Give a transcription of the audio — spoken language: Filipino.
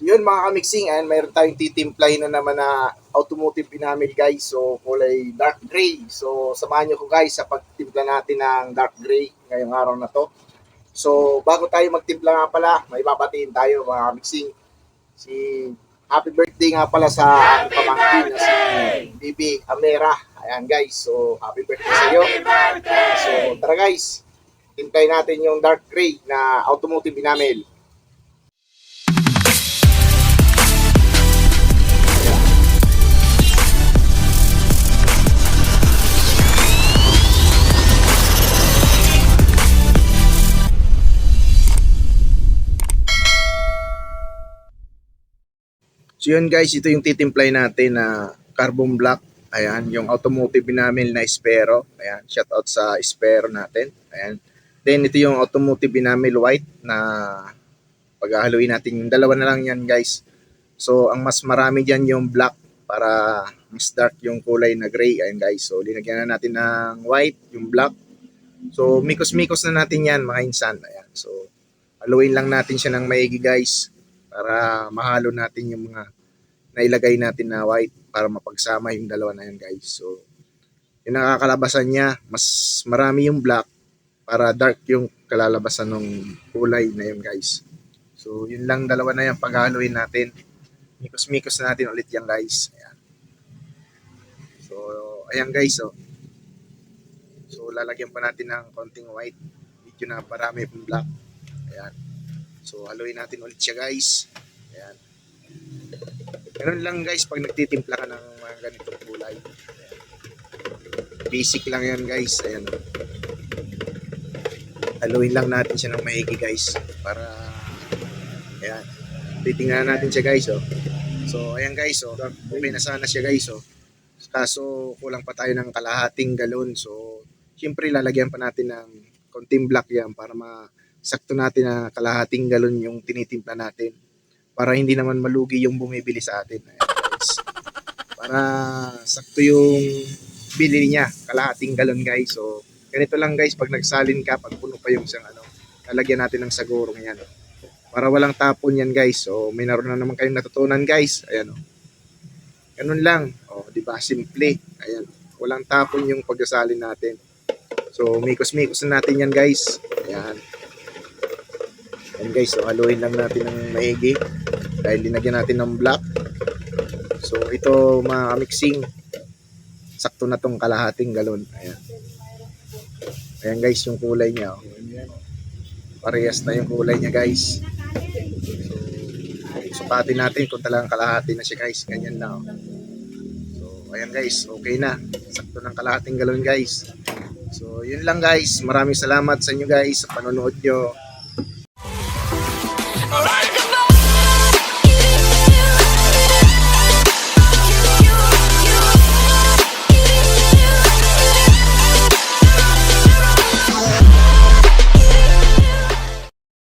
So yun mga kamixing, and mayroon tayong titimplahin na naman na automotive pinamil guys. So kulay dark gray. So samahan nyo ko guys sa pagtimpla natin ng dark gray ngayong araw na to. So bago tayo magtimpla nga pala, may babatiin tayo mga kamixing. Si happy birthday nga pala sa pamangkin na si Bibi Amera. Ayan guys, so happy birthday sa iyo. So tara guys, timplahin natin yung dark gray na automotive pinamil. So yun guys, ito yung titimplay natin na carbon black. Ayan, yung automotive namin na Espero. Ayan, shout out sa Espero natin. Ayan. Then ito yung automotive namin white na paghahaluin natin. Yung dalawa na lang yan guys. So ang mas marami dyan yung black para mas dark yung kulay na gray. Ayan guys. So linagyan na natin ng white, yung black. So mikos-mikos na natin yan mga insan. Ayan. So haluin lang natin siya ng maigi guys para mahalo natin yung mga nailagay natin na white para mapagsama yung dalawa na yan guys. So, yung nakakalabasan niya, mas marami yung black para dark yung kalalabasan ng kulay na yun guys. So, yun lang dalawa na yan paghaluin natin. Mikos-mikos na natin ulit yan guys. Ayan. So, ayan guys. So, so lalagyan pa natin ng konting white. Medyo na parami yung black. Ayan. So, haluin natin ulit siya guys. Ayan. Ganun lang guys pag nagtitimpla ka ng mga ganitong. Ayan. Basic lang yan guys. Ayan. Haluin lang natin siya ng maigi guys. Para, ayan. Titingnan natin siya guys. Oh. So, ayan guys. Oh. Okay na sana siya guys. Oh. Kaso, kulang pa tayo ng kalahating galon. So, syempre lalagyan pa natin ng konting black yan para ma sakto natin na kalahating galon yung tinitimpla natin para hindi naman malugi yung bumibili sa atin. Guys. Para sakto yung bili niya, kalahating galon guys. So, ganito lang guys, pag nagsalin ka, pag puno pa yung isang ano, lalagyan natin ng sagurong yan. Para walang tapon yan guys. So, may naroon na naman kayong natutunan guys. Ayan o. Ganun lang. O, di ba? Simple. Ayan. Walang tapon yung pagkasalin natin. So, mikos-mikos na natin yan guys. Ayan. Ayan guys, so haluin lang natin ng maigi dahil linagyan natin ng black. So ito mga mixing sakto na tong kalahating galon. Ayan. Ayan guys, yung kulay niya. Oh. Parehas na yung kulay niya guys. So, sukatin natin kung talagang kalahati na siya guys. Ganyan lang. oh. So ayan guys, okay na. Sakto ng kalahating galon guys. So yun lang guys. Maraming salamat sa inyo guys sa panonood nyo.